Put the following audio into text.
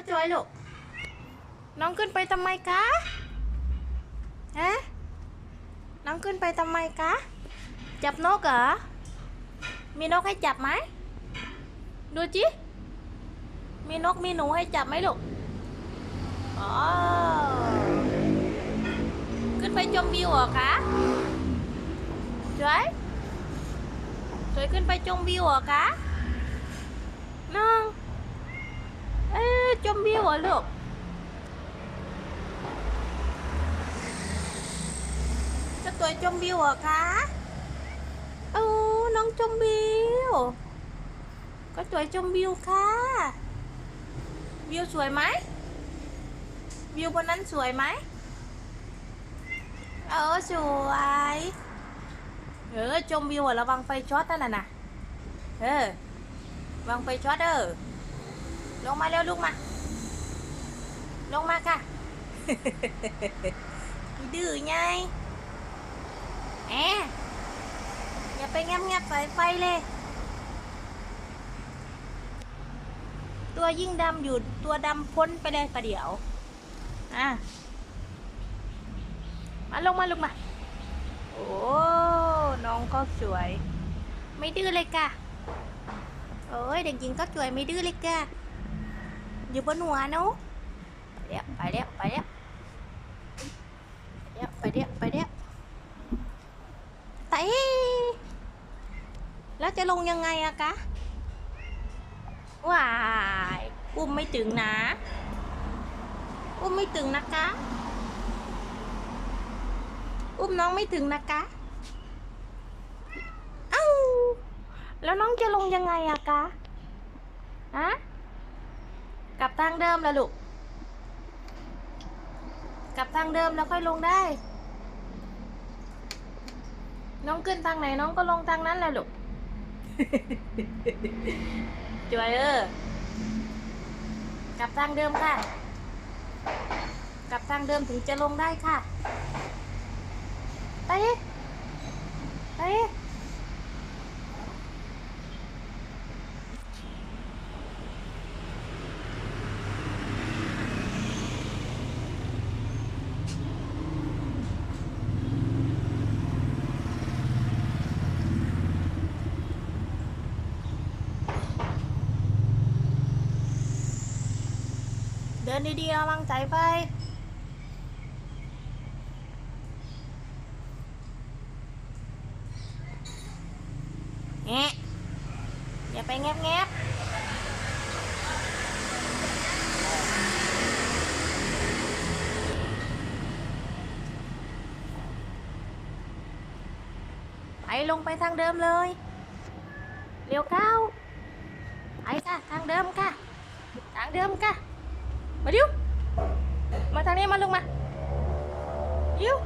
ก็จอยลูก น้องขึ้นไปทำไมคะ ฮะ น้องขึ้นไปทำไมคะ จับนกเหรอ มีนกให้จับไหม ดูจิ มีนกมีหนูให้จับไหมลูก อ๋อ ขึ้นไปชมวิวเหรอคะสวยสวยขึ้นไปชมวิวเหรอคะน้อง เอ๊ะชมวิวเหรอลูกจะตัวชมวิวเหรอคะโอ้น้องชมวิวก็ตัวชมวิวค่ะ วิวสวยไหม วิวบนนั้นสวยไหม เออสวย เออชมวิวอะระวังไฟช็อตนั่นน่ะนะเออวังไฟช็อตเออ ลงมาเร็วลูกมา ลงมาค่ะ ดื้อไงแอะอย่าไปงับงับสายไฟเลย ตัวยิ่งดำอยู่ตัวดำพ้นไปเลยประเดี๋ยว อะ มาลงมาลงมา โอ้น้องก็สวย ไม่ดื้อเลยกะโอ้ยเด็กหญิงก็สวยไม่ดื้อเลยกะ อยู่บนหัวนาะไปแล้วไปแล้วไปแล้วไปแล้วไปแล้วไปแล้วแล้วจะลงยังไงอะกะว้ายอุ้มไม่ถึงนะอุ้มไม่ถึงนะคะอุ้มน้องไม่ถึงนะคะเอ้าแล้วน้องจะลงยังไงอะคะฮะ ทางเดิมแล้วลูก กลับทางเดิมแล้วค่อยลงได้ น้องขึ้นทางไหนน้องก็ลงทางนั้นแหละลูกจวยเออกลับทางเดิมค่ะ กลับทางเดิมถึงจะลงได้ค่ะ ไป ไป ดิเดินดีๆระวังสายไฟแงะอย่าไปแงบแงบไปลงไปทางเดิมเลย เร็วเข้า ไปค่ะ ทางเดิมค่ะ ทางเดิมค่ะ มาดิวมาทางนี้มาลงมาดิว